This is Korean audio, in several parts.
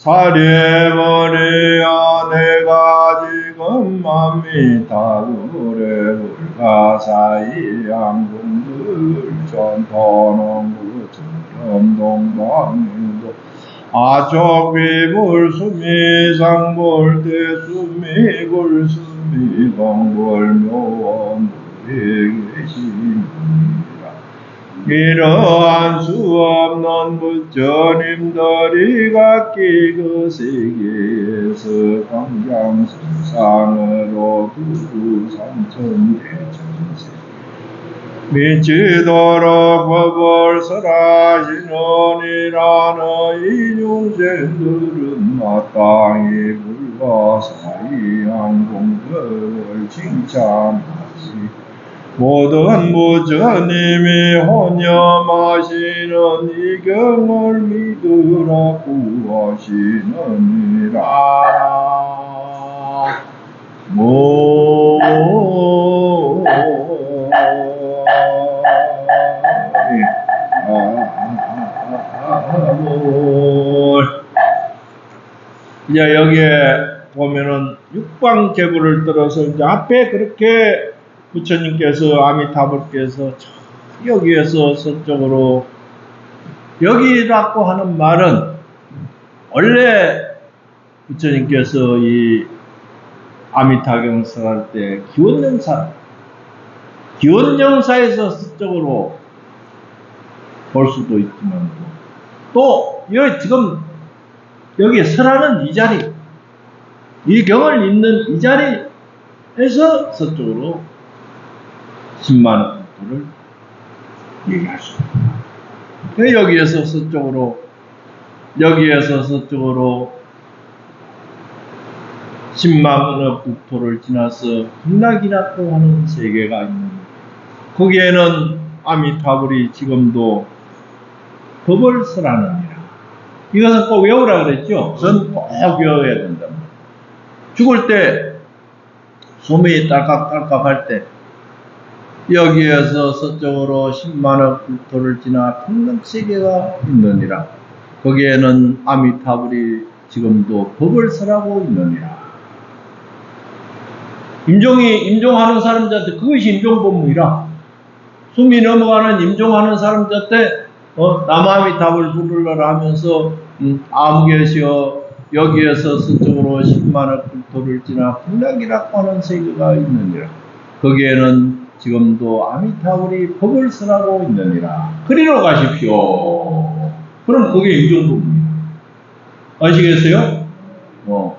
사례버리야 내가 지금 맘이 다구래 불가사의 양궁들 전포농구 전염동방도. 아족비불 수미 상볼 대 수미 굴 수미 공불묘원 계시니라 이러한 수 없는 부처님들이 각기 그 세계에서 광장승상으로 두구 삼천대 천세 미치도록 법을 설하시느니라는 이중생들은 마땅히 불가사의 항공법을 칭찬하시 모든 부처님이 혼념하시는 이 경을 믿으라 구하시느니라. 모 이제 여기에 보면은 육방제부를 들어서 이제 앞에 그렇게 부처님께서 아미타불께서 저 여기에서 서쪽으로 여기라고 하는 말은 원래 부처님께서 이 아미타경설 할때 기원명사 기원명사에서 서쪽으로 볼 수도 있지만 또 여기 지금 여기 설하는 이 자리 이 경을 읽는 이 자리에서 서쪽으로 10만 원를 얘기할 수 있다. 그 여기에서 서쪽으로 여기에서 서쪽으로 10만 원 국토를 지나서 극락이라고 하는 세계가 있는 거기에는 아미타불이 지금도 법을 설하느니라. 이것은 꼭 외우라 그랬죠? 전 꼭 외워야 된다. 죽을 때 소매에 딸깍딸깍 할 때 여기에서 서쪽으로 10만원 국토를 지나 평등세계가 있느니라. 거기에는 아미타불이 지금도 법을 설하고 있느니라. 임종이, 임종하는 사람들한테 그것이 임종법문이라. 숨이 넘어가는 임종하는 사람들한테 어, 남아미탑을 부르러라 하면서 음, 아무개시여 여기에서 서쪽으로 10만원 국토를 지나 풍락이라고 하는 세계가 있느니라. 거기에는 지금도 아미타불이 법을 쓰라고 있느니라. 그리로 가십시오. 그럼 그게 임종법입니다. 아시겠어요? 어.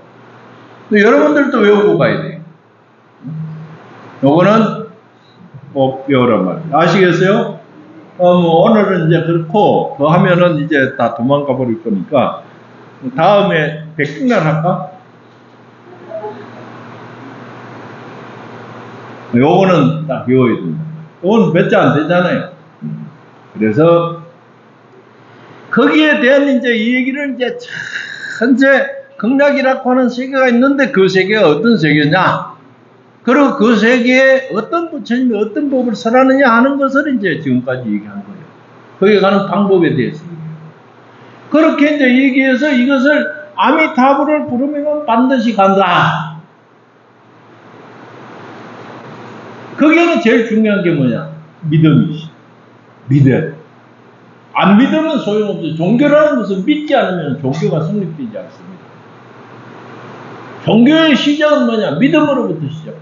근데 여러분들도 외우고 가야 돼요. 요거는 꼭 외우란 말이에요. 아시겠어요? 어, 뭐 오늘은 이제 그렇고 더 하면은 이제 다 도망가 버릴 거니까 다음에 백중날 할까? 요거는 딱 외워야 된다. 요건 몇 자 안 되잖아요. 그래서 거기에 대한 이제 이 얘기를 이제 현재 극락이라고 하는 세계가 있는데 그 세계가 어떤 세계냐? 그리고 그 세계에 어떤 부처님이 어떤 법을 설하느냐 하는 것을 이제 지금까지 얘기한 거예요. 거기에 가는 방법에 대해서. 그렇게 이제 얘기해서 이것을 아미타불을 부르면 반드시 간다. 거기에는 제일 중요한 게 뭐냐? 믿음이지. 믿음. 안 믿으면 소용없어요. 종교라는 것은 믿지 않으면 종교가 성립되지 않습니다. 종교의 시작은 뭐냐? 믿음으로부터 시작.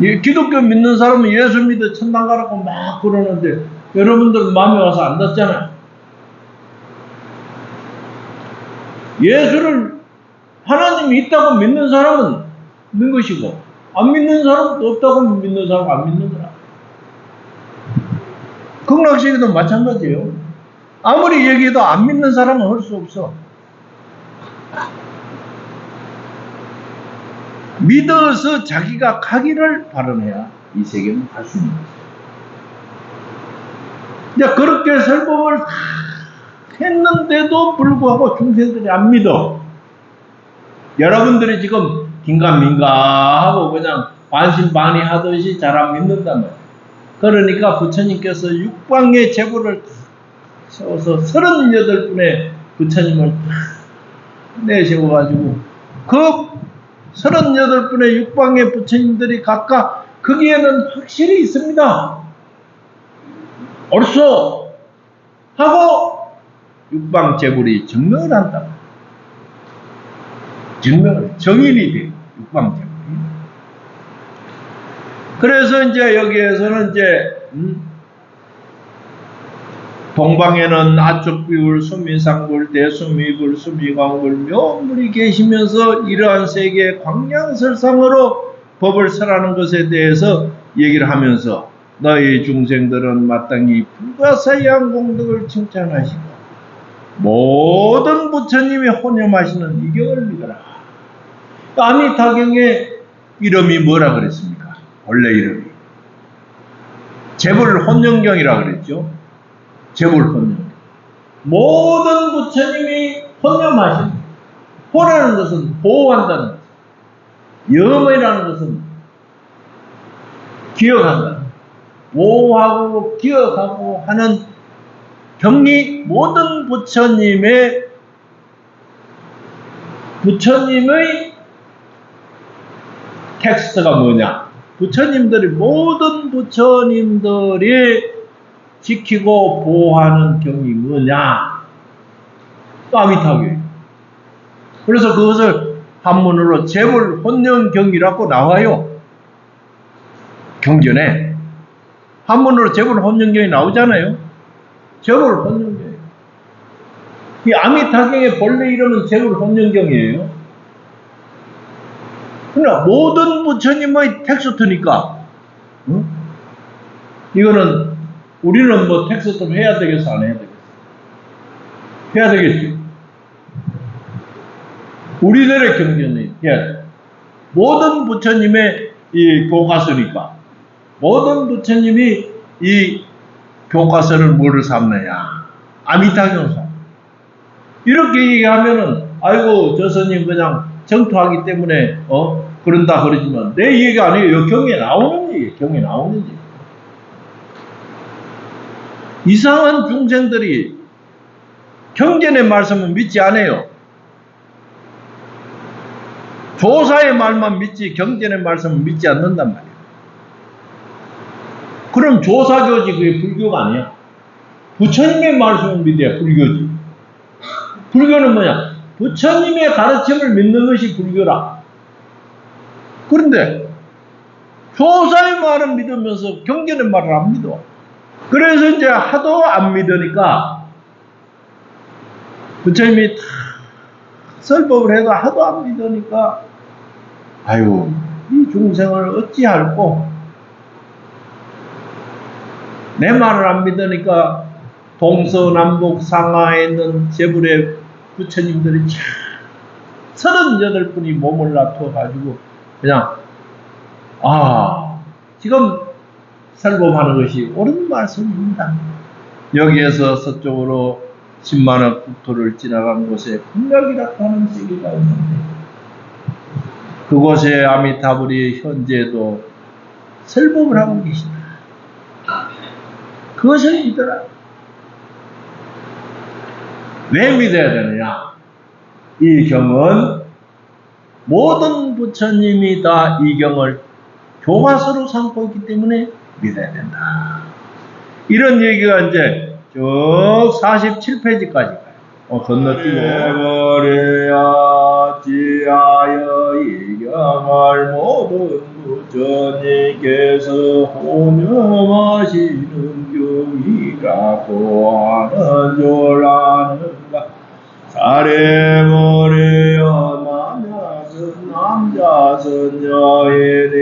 이 기독교 믿는 사람은 예수 믿어 천당 가라고 막 그러는데 여러분들 마음에 와서 안 닿잖아요. 예수를 하나님이 있다고 믿는 사람은 있는 것이고 안 믿는 사람은 없다고 믿는 사람은 안 믿는 거라. 극락세계도 마찬가지예요. 아무리 얘기해도 안 믿는 사람은 할 수 없어. 믿어서 자기가 가기를 바라해야 이 세계는 갈 수 있는 거죠. 이제 그렇게 설법을 다 했는데도 불구하고 중생들이 안 믿어. 여러분들이 지금 긴가민가 하고 그냥 반신반의 하듯이 잘안 믿는다면. 그러니까 부처님께서 육방의 제보를 세워서 38분의 부처님을 탁 내세워가지고 그 38분의 육방의 부처님들이 각각 거기에는 확실히 있습니다. 옳소! 하고 육방제불이 증명을 한다. 증명을, 정인이 돼. 육방제불이. 그래서 이제 여기에서는 이제 음, 동방에는 아축비울, 수미상불, 대수미불, 수미광불, 묘물이 계시면서 이러한 세계의 광량설상으로 법을 설하는 것에 대해서 얘기를 하면서 너희 중생들은 마땅히 불가사의한 공덕을 칭찬하시고 모든 부처님이 혼념하시는 이경을 믿어라. 아미타경의 이름이 뭐라 그랬습니까? 원래 이름이. 재불 혼영경이라 그랬죠. 재물 혼념. 모든 부처님이 혼념하신 호라는 것은 보호한다는 것. 염이라는 것은 기억한다. 보호하고 기억하고 하는 경리 모든 부처님의 부처님의 텍스트가 뭐냐? 부처님들이 모든 부처님들이 지키고 보호하는 경이 뭐냐? 까미타교. 그래서 그것을 한문으로 재물 혼령경이라고 나와요. 경전에. 한문으로 재물 혼령경이 나오잖아요. 재물 혼령경. 이 아미타경의 본래 이름은 재물 혼령경이에요. 그러나 모든 부처님의 텍스트니까, 응? 이거는 우리는 뭐 텍스트 해야 되겠어, 안 해야 되겠어? 해야 되겠지. 우리들의 경전은 해야 돼. 모든 부처님의 이 교과서니까. 모든 부처님이 이 교과서를 뭐를 삼느냐? 아미타경사. 이렇게 얘기하면은, 아이고, 저 스님 그냥 정토하기 때문에, 어, 그런다 그러지만, 내 얘기가 아니에요. 경에 나오는 얘기, 경에 나오는 얘기. 이상한 중생들이 경전의 말씀을 믿지 않아요. 조사의 말만 믿지 경전의 말씀을 믿지 않는단 말이에요. 그럼 조사교지 그게 불교가 아니야. 부처님의 말씀을 믿어야 불교지. 불교는 뭐냐? 부처님의 가르침을 믿는 것이 불교라. 그런데 조사의 말은 믿으면서 경전의 말을 안 믿어. 그래서 이제 하도 안 믿으니까 부처님이 다 설법을 해도 하도 안 믿으니까 아유 이 중생을 어찌할꼬 내 말을 안 믿으니까 동서남북 상하에 있는 제불의 부처님들이 참 서른여덟 분이 몸을 놔둬 가지고 그냥 아 지금 설법하는 것이 옳은 말씀입니다. 여기에서 서쪽으로 10만원 국토를 지나간 곳에 풍각이라고 하는 세계가 있는데 그곳에 아미타불이 현재도 설법을 하고 계시다. 그것을 믿어라. 왜 믿어야 되느냐? 이 경은 모든 부처님이 다 이 경을 교과서로 삼고 있기 때문에 믿어야 된다. 이런 얘기가 이제 저 47페이지까지 가요. 어, 건너뛰고. 버려야 지하여 이경을 모든 부처님께서 호명하시는 경이라고 하는 줄 아는가. 만약은 남 자선 여인이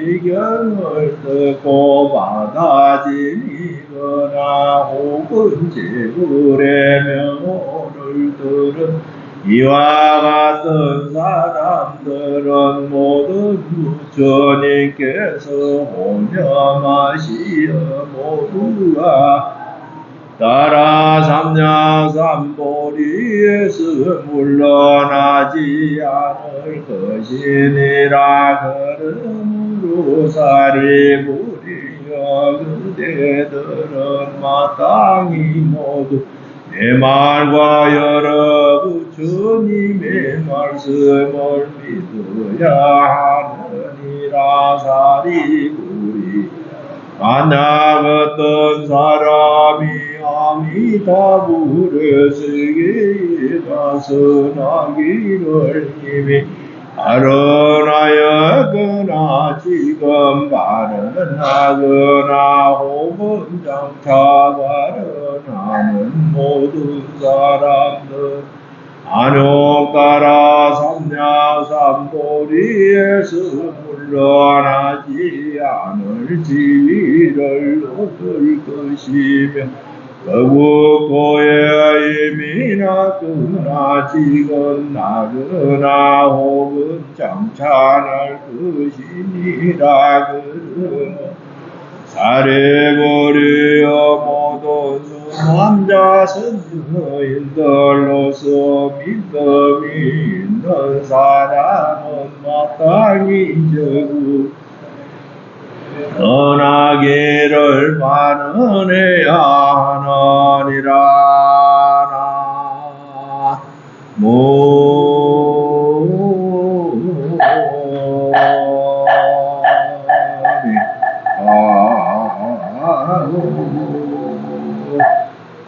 의견을 듣고 받아들이거나 혹은 제불의 명호를 들은 이와 같은 사람들은 모든 부처님께서 호명하시어 모두가 따라 삼냐 삼보리에서 물러나지 않을 것이니라 그러므로 사리부리여 그대들은 마땅히 모두 내 말과 여러 부처님의 말씀을 믿어야 하느니라 사리부리 만약 어떤 사람이 아미타불의 세계에 나서나기를 힘이 발언하여거나 지금 발언하거나 혹은 장차 발언하는 모든 사람들. 안욕 따라 삼야삼보리에서 물러나지 않을 지위를 얻을 것이며 더욱 고의 임이나 그나 지금 나그나 혹은 장차 날 것이니라 그러면 사례버려 모든 남자 선주인들로서 믿음이 있는 사람은 마땅히 저구 떠나기를 반응해야 하느니라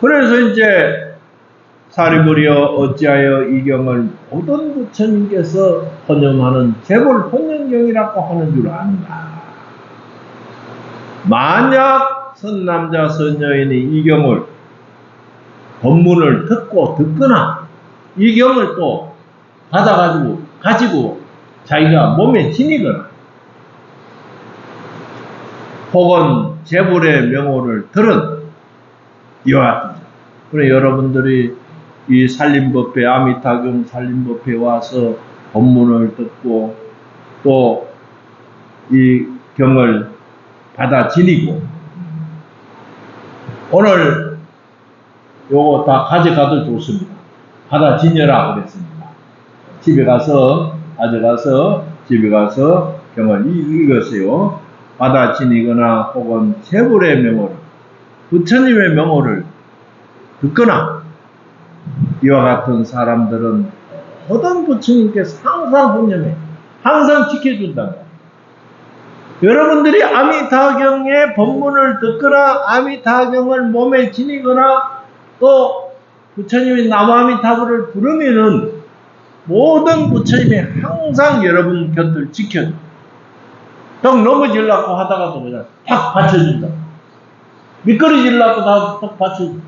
그래서 이제 사리부리여 어찌하여 이 경을 모든 부처님께서 헌념하는 재벌 헌념경이라고 하는 줄 안다. 만약 선남자 선여인이 이 경을 법문을 듣고 듣거나 이 경을 또 받아가지고 가지고 자기가 몸에 지니거나 혹은 재불의 명호를 들은 이와 같은 자. 그래 여러분들이 이 살림법회 아미타경 살림법회 와서 법문을 듣고 또 이 경을 받아 지니고 오늘 요거 다 가져가도 좋습니다. 받아 지녀라 그랬습니다. 집에 가서 가져가서 집에 가서 이- 읽으세요. 받아 지니거나 혹은 재불의 명호를 부처님의 명호를 듣거나 이와 같은 사람들은 모든 부처님께서 항상 혼념해 항상 지켜준다. 여러분들이 아미타경의 법문을 듣거나 아미타경을 몸에 지니거나 또 부처님이 나무아미타불을 부르면은 모든 부처님이 항상 여러분 곁을 지켜줘. 턱 넘어지려고 하다가도 그냥 탁 받쳐준다. 미끄러지려고 다턱 받쳐준다.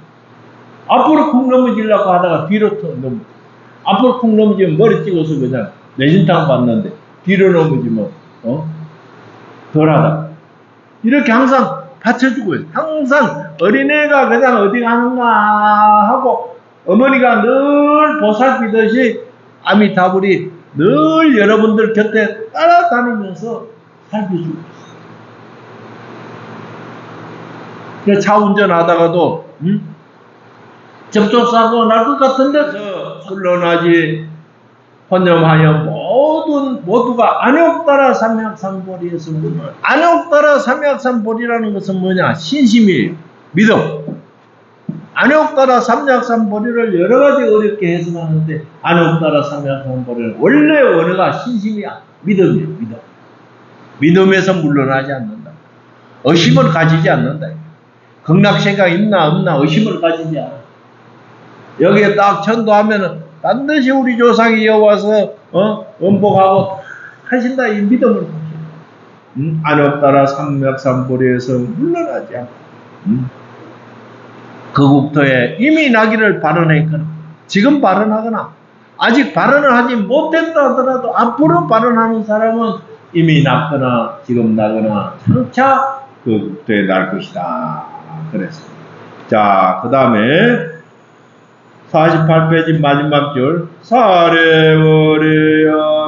앞으로 쿵 넘어지려고 하다가 뒤로 턱 넘어. 앞으로 쿵 넘어지면 머리 찍어서 그냥 내진탕 받는데 뒤로 넘어지면 어 덜하다. 이렇게 항상 받쳐주고 있어요. 항상 어린애가 그냥 어디 가는가 하고 어머니가 늘 보살피듯이 아미타불이 늘 여러분들 곁에 따라다니면서 살펴주고 있어요. 그차 운전하다가도 음? 접촉사고 날 것 같은데 물러나지 헌념하여 모든 모두가 안욕 따라 삼약삼보리에서 물러 안욕 따라 삼약삼보리라는 것은 뭐냐? 신심이에요 믿음. 안욕 따라 삼약삼보리를 여러 가지 어렵게 해석하는데 안욕 따라 삼약삼보리는 원래 원어가 신심이야. 믿음이에요 믿음. 믿음에서 물러나지 않는다. 의심을 가지지 않는다. 극락세가 있나 없나 의심을 가지지 않아. 여기에 딱 전도하면은 반드시 우리 조상이 여와서 어 원복하고 하신다 이 믿음을 가지고 음? 안없따라 삼맥삼보리에서 물러나지 않고 음? 그 국토에 이미 나기를 발언했거나 지금 발언하거나 아직 발언을 하지 못했다 하더라도 앞으로 발언하는 사람은 이미 났거나 지금 나거나 장차 그 국토에 날 것이다 그랬습니다. 자, 그 다음에 48페이지 마지막 줄. 사례월이여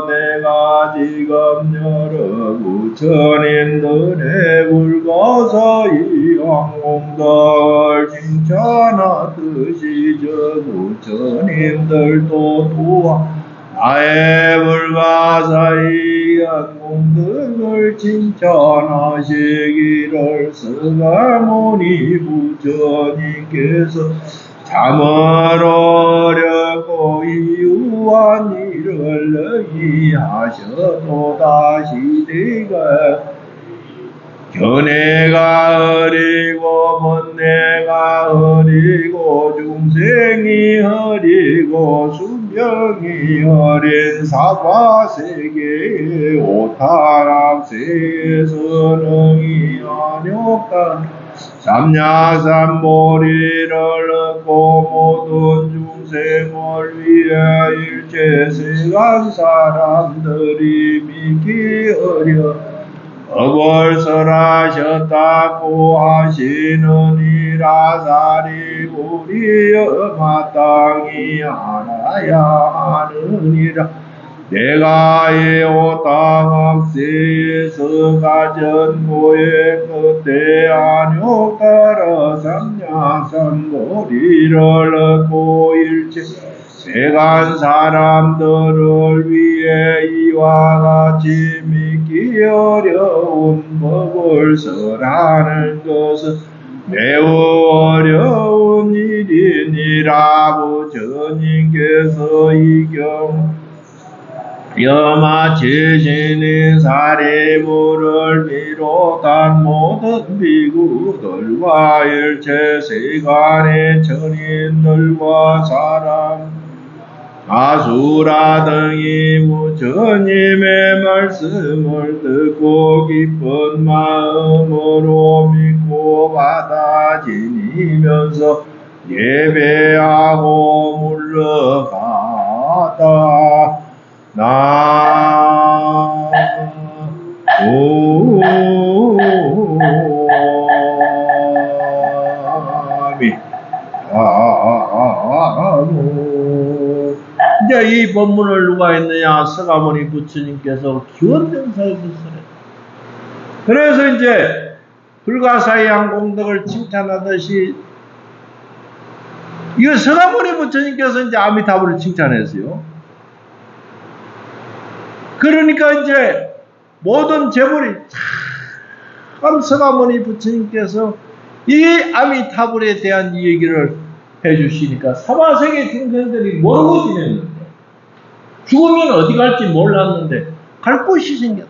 내가 지금 여러 부처님들의 불가서 이 항공덕을 칭찬하듯이 저 부처님들도 또한 나의 불가사의 공덕을 칭찬하시기를 서가모니 부처님께서 참으로 어렵고 이유한 일을 너희 하셔도 다시 내가 견해가 어리고 번뇌가 어리고 중생이 어리고 수명이 어린 사과세계의 오타락세에서 능이 아뇨간 삼야삼보리를 얻고 모든 중생을 위해 일체 세간 사람들이 믿기 어려 어벌설하셨다고 하시느니라 사리 우리여 마땅히 알아야 하느니라 내가 이 오당학세에서 가진 고의 그때 안욕 따라 삼야삼거리를 얻고 일체 세간 사람들을 위해 이와 같이 믿기 어려운 법을 설하는 것은 매우 어려운 일이니라 부처님께서 이경 여마 지신이 사리부를 비롯한 모든 비구들과 일체 세간의 천인들과 사람 아수라 등이 부처님의 말씀을 듣고 기쁜 마음으로 믿고 받아 지니면서 예배하고 물러가다 나 오 미. 아무 이제 이 본문을 누가 했느냐? 서가모니 부처님께서 기원정사에서 쓰래 그래서 이제 불가사의한 공덕을 칭찬하듯이 이거 서가모니 부처님께서 이제 아미타불을 칭찬했어요 그러니까 이제 모든 재물이 참 서가모니 부처님께서 이 아미타불에 대한 이 얘기를 해주시니까 사바세계 중생들이 모르고 지냈는데 죽으면 어디 갈지 몰랐는데 갈 곳이 생겼다.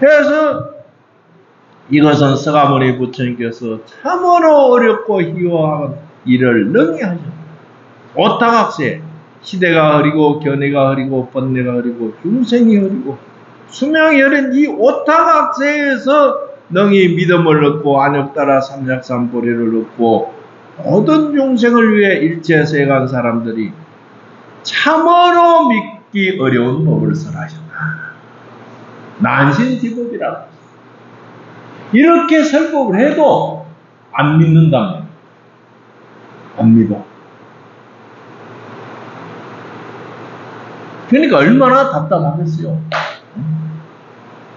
그래서 이것은 서가모니 부처님께서 참으로 어렵고 희화한 일을 능히 하셨다. 오타각세 시대가 흐리고 견해가 흐리고 번뇌가 흐리고 중생이 흐리고 수명이 흐린 이 오타각세에서 능히 믿음을 얻고 안역 따라 삼약삼보리를 얻고 모든 중생을 위해 일체 세간 사람들이 참으로 믿기 어려운 법을 설하셨다. 난신지법이라고. 이렇게 설법을 해도 안 믿는다면 안 믿어. 그러니까 얼마나 답답하겠어요.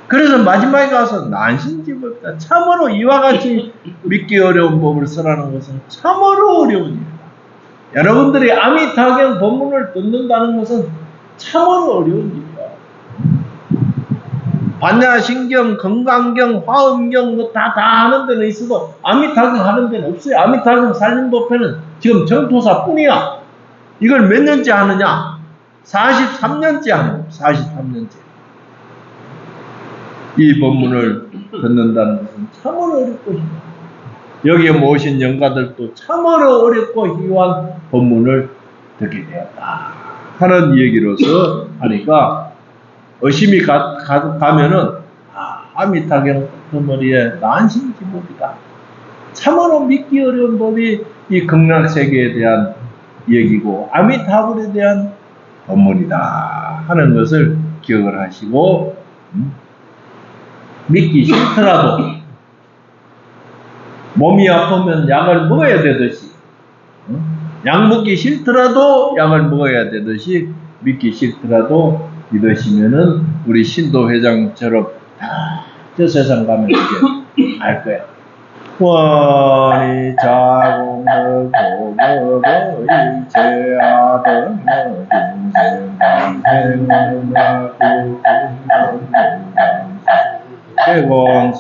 그래서 마지막에 가서 난신지법이다. 참으로 이와 같이 믿기 어려운 법을 설하는 것은 참으로 어려운 일이다. 여러분들이 아미타경 법문을 듣는다는 것은 참으로 어려운 일이다. 반야신경, 건강경, 화엄경 뭐다다 하는 데는 있어도 아미타경 하는 데는 없어요. 아미타경 살림법회는 지금 정토사뿐이야. 이걸 몇 년째 하느냐? 43년째 하는 거야. 43년째. 이 법문을 듣는다는 것은 참으로 어렵고 희한 여기에 모신 영가들도 참으로 어렵고 희한 법문을 듣게 되었다 하는 얘기로서 하니까 의심이 가, 가, 가면은 아, 아미타경 머리에 난심지법이다 참으로 믿기 어려운 법이 이 극락세계에 대한 얘기고 아미타불에 대한 법문이다 하는 것을 기억을 하시고 음, 믿기 싫더라도 몸이 아프면 약을 먹어야 되듯이 어? 약 먹기 싫더라도 약을 먹어야 되듯이 믿기 싫더라도 믿으시면은 우리 신도 회장처럼 저 세상 가면 이제 알 거야. 원이 자공을 보고 일체 아들 중생 방생을 하고 공공공공 대광승도